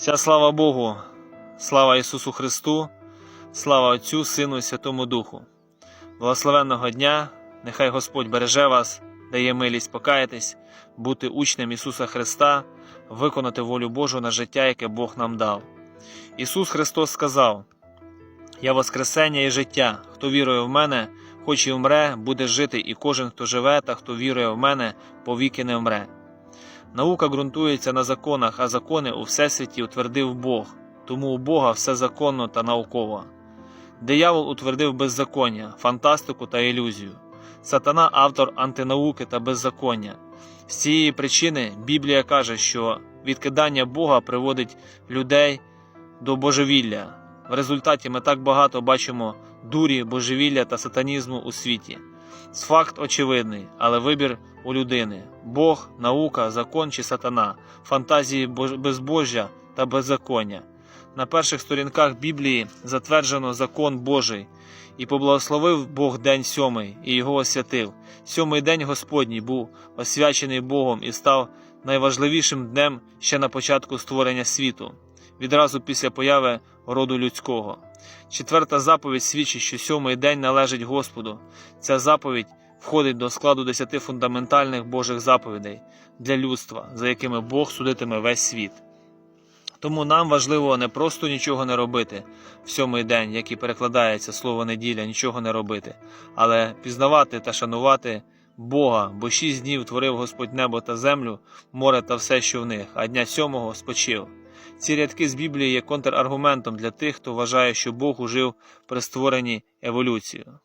Вся слава Богу, слава Ісусу Христу, слава Отцю, Сину і Святому Духу. Благословенного дня, нехай Господь береже вас, дає милість покаятись, бути учнем Ісуса Христа, виконати волю Божу на життя, яке Бог нам дав. Ісус Христос сказав: Я Воскресення і життя, хто вірує в мене, хоч і вмре, буде жити, і кожен, хто живе та хто вірує в мене, повіки не вмре. Наука ґрунтується на законах, а закони у всесвіті утвердив Бог, тому у Бога все законно та науково. Диявол утвердив беззаконня, фантастику та ілюзію. Сатана автор антинауки та беззаконня. З цієї причини Біблія каже, що відкидання Бога приводить людей до божевілля. В результаті ми так багато бачимо дурі, божевілля та сатанізму у світі. Факт очевидний, але вибір у людини: Бог, наука, закон чи сатана, фантазії бож- безбожжя та беззаконня. На перших сторінках Біблії затверджено закон Божий, і поблагословив Бог день сьомий і його освятив. Сьомий день Господній був освячений Богом і став найважливішим днем ще на початку створення світу, відразу після появи роду людського. Четверта заповідь свідчить, що сьомий день належить Господу. Ця заповідь входить до складу десяти фундаментальних Божих заповідей для людства, за якими Бог судитиме весь світ. Тому нам важливо не просто нічого не робити в сьомий день, як і перекладається слово неділя, нічого не робити, але пізнавати та шанувати Бога, бо шість днів творив Господь небо та землю, море та все, що в них, а дня сьомого спочив. Ці рядки з Біблії є контраргументом для тих, хто вважає, що Бог ужив при створенні еволюцію.